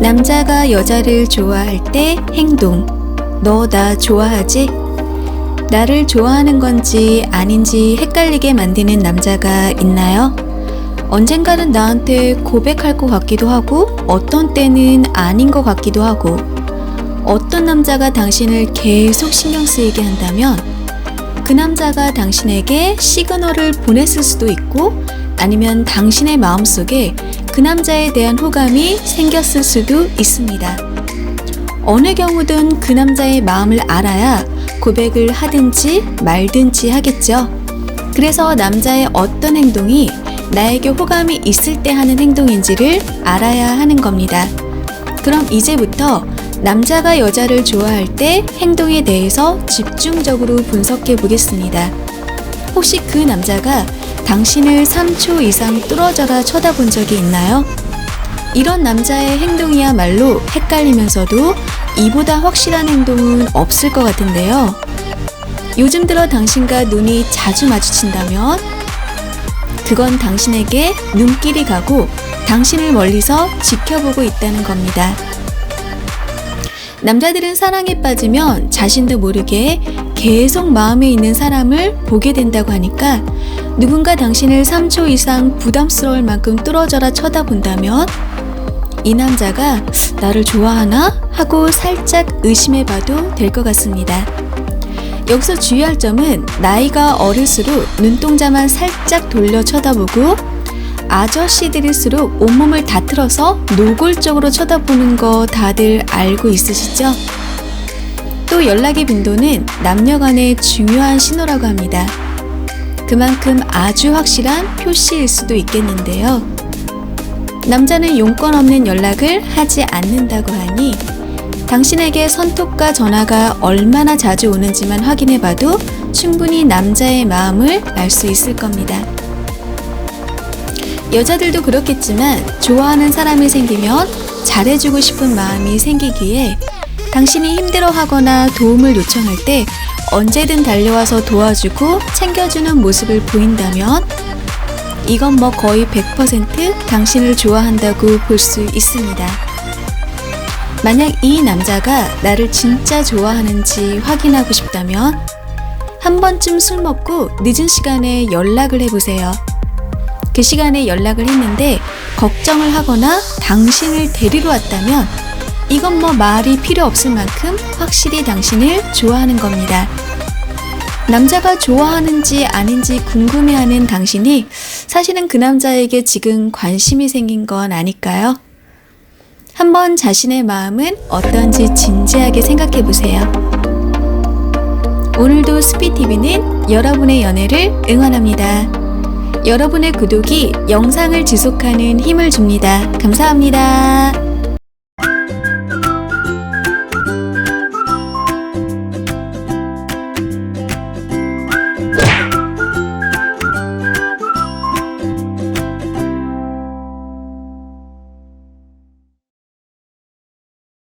남자가 여자를 좋아할 때 행동. 너 나 좋아하지? 나를 좋아하는 건지 아닌지 헷갈리게 만드는 남자가 있나요? 언젠가는 나한테 고백할 것 같기도 하고 어떤 때는 아닌 것 같기도 하고 어떤 남자가 당신을 계속 신경 쓰이게 한다면 그 남자가 당신에게 시그널을 보냈을 수도 있고 아니면 당신의 마음속에 그 남자에 대한 호감이 생겼을 수도 있습니다. 어느 경우든 그 남자의 마음을 알아야 고백을 하든지 말든지 하겠죠. 그래서 남자의 어떤 행동이 나에게 호감이 있을 때 하는 행동인지를 알아야 하는 겁니다. 그럼 이제부터 남자가 여자를 좋아할 때 행동에 대해서 집중적으로 분석해 보겠습니다. 혹시 그 남자가 당신을 3초 이상 뚫어져라 쳐다본 적이 있나요? 이런 남자의 행동이야말로 헷갈리면서도 이보다 확실한 행동은 없을 것 같은데요. 요즘 들어 당신과 눈이 자주 마주친다면 그건 당신에게 눈길이 가고 당신을 멀리서 지켜보고 있다는 겁니다. 남자들은 사랑에 빠지면 자신도 모르게 계속 마음에 있는 사람을 보게 된다고 하니까 누군가 당신을 3초 이상 부담스러울 만큼 뚫어져라 쳐다본다면 이 남자가 나를 좋아하나? 하고 살짝 의심해 봐도 될 것 같습니다. 여기서 주의할 점은 나이가 어릴수록 눈동자만 살짝 돌려 쳐다보고 아저씨들일수록 온몸을 다 틀어서 노골적으로 쳐다보는 거 다들 알고 있으시죠? 또 연락의 빈도는 남녀 간의 중요한 신호라고 합니다. 그만큼 아주 확실한 표시일 수도 있겠는데요. 남자는 용건 없는 연락을 하지 않는다고 하니 당신에게 선톡과 전화가 얼마나 자주 오는지만 확인해 봐도 충분히 남자의 마음을 알 수 있을 겁니다. 여자들도 그렇겠지만 좋아하는 사람이 생기면 잘해주고 싶은 마음이 생기기에 당신이 힘들어하거나 도움을 요청할 때 언제든 달려와서 도와주고 챙겨주는 모습을 보인다면 이건 뭐 거의 100% 당신을 좋아한다고 볼 수 있습니다. 만약 이 남자가 나를 진짜 좋아하는지 확인하고 싶다면 한 번쯤 술 먹고 늦은 시간에 연락을 해보세요. 그 시간에 연락을 했는데 걱정을 하거나 당신을 데리러 왔다면 이건 뭐 말이 필요 없을 만큼 확실히 당신을 좋아하는 겁니다. 남자가 좋아하는지 아닌지 궁금해하는 당신이 사실은 그 남자에게 지금 관심이 생긴 건 아닐까요? 한번 자신의 마음은 어떤지 진지하게 생각해 보세요. 오늘도 스피TV는 여러분의 연애를 응원합니다. 여러분의 구독이 영상을 지속하는 힘을 줍니다. 감사합니다.